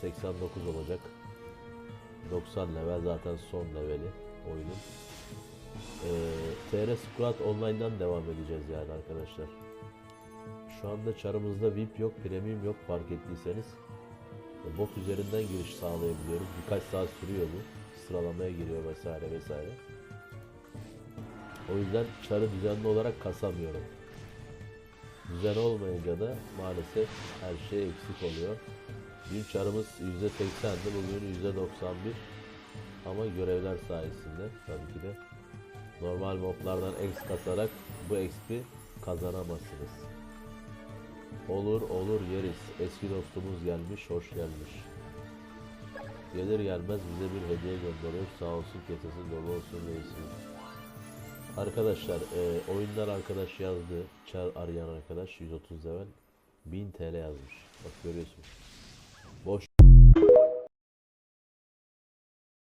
89 olacak. 90 level zaten son leveli oyunun. Ee, TR Squad Online'dan devam edeceğiz yani arkadaşlar. Şu anda çarımızda VIP yok, premium yok fark ettiyseniz. Bot üzerinden giriş sağlayabiliyoruz. Birkaç saat sürüyor bu. Sıralamaya giriyor vesaire vesaire. O yüzden çarı düzenli olarak kasamıyorum. Düzen olmayınca da maalesef her şey eksik oluyor. Dün çarımız %80'di, bugün %91. Ama görevler sayesinde tabii ki de normal moblardan X kasarak bu XP kazanamazsınız. Olur olur yeriz. Eski dostumuz gelmiş, hoş gelmiş. Gelir gelmez bize bir hediye gönderiyor. Sağ olsun kesesi dolu olsun reisim. Arkadaşlar e, oyundan arkadaş yazdı. Çar arayan arkadaş 130 level 1000 TL yazmış. Bak görüyorsunuz. Boş